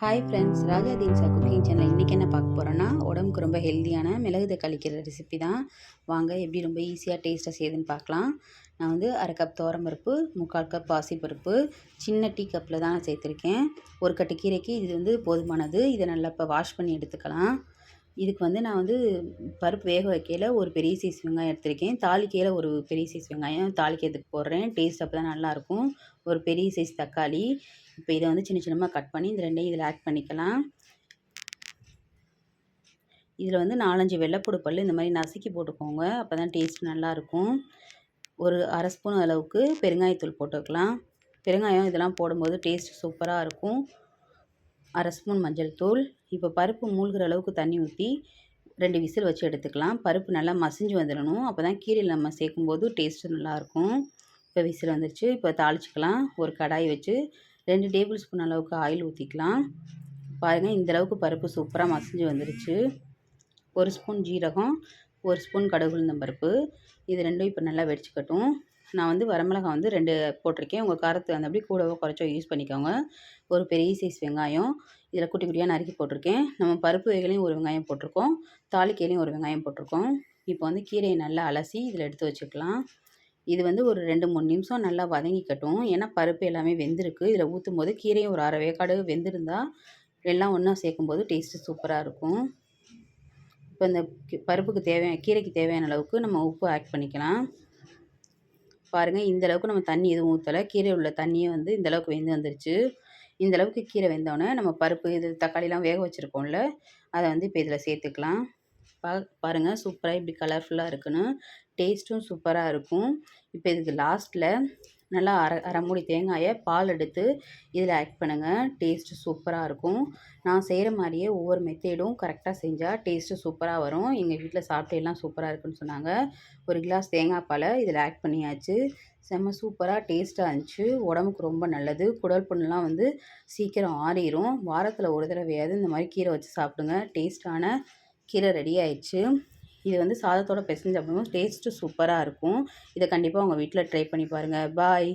Hi friends Raja Theensa cooking channel இன்றைக்கி என்ன பார்க்க போகிறோன்னா உடம்புக்கு ரொம்ப ஹெல்த்தியான மிளகு தக்காளிக்கிற ரெசிபி தான். வாங்க எப்படி ரொம்ப ஈஸியாக டேஸ்ட்டாக செய்யுதுன்னு பார்க்கலாம். நான் வந்து அரை கப் பருப்பு முக்கால் கப் பாசிப்பருப்பு சின்ன டீ கப்பில் தான் நான் சேர்த்துருக்கேன். ஒரு கட்டு கீரைக்கு இது வந்து போதுமானது. இதை நல்லா இப்போ வாஷ் பண்ணி எடுத்துக்கலாம். இதுக்கு வந்து நான் வந்து பருப்பு வேக வைக்கையில் ஒரு பெரிய சைஸ் வெங்காயம் எடுத்திருக்கேன். தாளிக்கையில் ஒரு பெரிய சைஸ் வெங்காயம் தாளிக்கிறதுக்கு போடுறேன். டேஸ்ட் அப்போ தான் நல்லாயிருக்கும் ஒரு பெரிய சைஸ் தக்காளி. இப்போ இதை வந்து சின்ன சின்னமாக கட் பண்ணி இந்த ரெண்டையும் இதில் ஆட் பண்ணிக்கலாம். இதில் வந்து நாலஞ்சு வெள்ளைப்பூடு பல் இந்த மாதிரி நசுக்கி போட்டுக்கோங்க. அப்போ தான் டேஸ்ட் நல்லாயிருக்கும் ஒரு அரை ஸ்பூன் அளவுக்கு பெருங்காயத்தூள் போட்டுக்கலாம். பெருங்காயம் இதெல்லாம் போடும்போது டேஸ்ட் சூப்பராக இருக்கும். அரை ஸ்பூன் மஞ்சள் தூள். இப்போ பருப்பு மூழ்கிற அளவுக்கு தண்ணி ஊற்றி ரெண்டு விசில் வச்சு எடுத்துக்கலாம். பருப்பு நல்லா மசிஞ்சு வந்துடணும் அப்போ தான் கீரையில் நம்ம சேர்க்கும்போது டேஸ்ட்டு நல்லாயிருக்கும். இப்போ விசில் வந்துருச்சு. இப்போ தாளிச்சிக்கலாம். ஒரு கடாய் வச்சு ரெண்டு டேபிள் ஸ்பூன் அளவுக்கு ஆயில் ஊற்றிக்கலாம் பாருங்கள் இந்த அளவுக்கு பருப்பு சூப்பராக மசிஞ்சு வந்துருச்சு. ஒரு ஸ்பூன் ஜீரகம் ஒரு ஸ்பூன் கடகுளுந்தம் பருப்பு இது ரெண்டும் இப்போ நல்லா வெடிச்சுக்கட்டும். நான் வந்து வரமிளகா வந்து ரெண்டு போட்டிருக்கேன். உங்கள் காரத்து அந்த அப்படி கூடவோ குறைச்சோ யூஸ் பண்ணிக்கோங்க. ஒரு பெரிய சைஸ் வெங்காயம். இதில் குட்டி குட்டியாக நறுக்கி போட்டிருக்கேன். நம்ம பருப்பு வகைகளையும் ஒரு வெங்காயம் போட்டிருக்கோம். தாளிக்கையிலையும் ஒரு வெங்காயம் போட்டிருக்கோம். இப்போ வந்து கீரையை நல்லா அலசி இதில் எடுத்து வச்சுக்கலாம். இது வந்து ஒரு ரெண்டு மூணு நிமிஷம் நல்லா வதங்கிக்கட்டும். ஏன்னா பருப்பு எல்லாமே வெந்திருக்கு. இதில் ஊற்றும் போது கீரையும் ஒரு அரை வேக்காடு வெந்திருந்தால் எல்லாம் ஒன்றா சேர்க்கும்போது டேஸ்ட்டு சூப்பராக இருக்கும். இப்போ இந்த பருப்புக்கு தேவையான கீரைக்கு தேவையான அளவுக்கு நம்ம உப்பு ஆட் பண்ணிக்கலாம். பாருங்கள் இந்தளவுக்கு நம்ம தண்ணி எதுவும் ஊற்றலை கீரை உள்ள தண்ணியே வந்து இந்தளவுக்கு வெந்து வந்துருச்சு. இந்தளவுக்கு கீரை வெந்தோடனே நம்ம பருப்பு இது தக்காளிலாம் வேக வச்சுருக்கோம்ல அதை வந்து இப்போ இதில் சேர்த்துக்கலாம். பா பாருங்கள் சூப்பராக இப்படி கலர்ஃபுல்லாக இருக்குன்னு. டேஸ்ட்டும் சூப்பராக இருக்கும். இப்போ இதுக்கு லாஸ்ட்டில் நல்லா அரை அரை மூடி தேங்காயை பால் எடுத்து இதில் ஆட் பண்ணுங்கள் டேஸ்ட்டு சூப்பராக இருக்கும். நான் செய்கிற மாதிரியே ஒவ்வொரு மெத்தேடும் கரெக்டாக செஞ்சால் டேஸ்ட்டு சூப்பராக வரும். எங்கள் வீட்டில் சாப்பிட்டு எல்லாம் சூப்பராக இருக்குன்னு சொன்னாங்க. ஒரு கிளாஸ் தேங்காய் பாலை இதில் ஆட் பண்ணியாச்சு. செம்ம சூப்பராக டேஸ்ட்டாக இருந்துச்சு. உடம்புக்கு ரொம்ப நல்லது. குடல் புண்ணுலாம் வந்து சீக்கிரம் ஆறிடும் வாரத்தில் ஒரு தடவையாவது இந்த மாதிரி கீரை வச்சு சாப்பிடுங்க. டேஸ்ட்டான கீரை ரெடி ஆயிடுச்சு. இது வந்து சாதத்தோட பிசைஞ்சு சாப்பிடும்போது டேஸ்ட்டு சூப்பராக இருக்கும். இதை கண்டிப்பாக உங்கள் வீட்டில் ட்ரை பண்ணி பாருங்கள் பாய்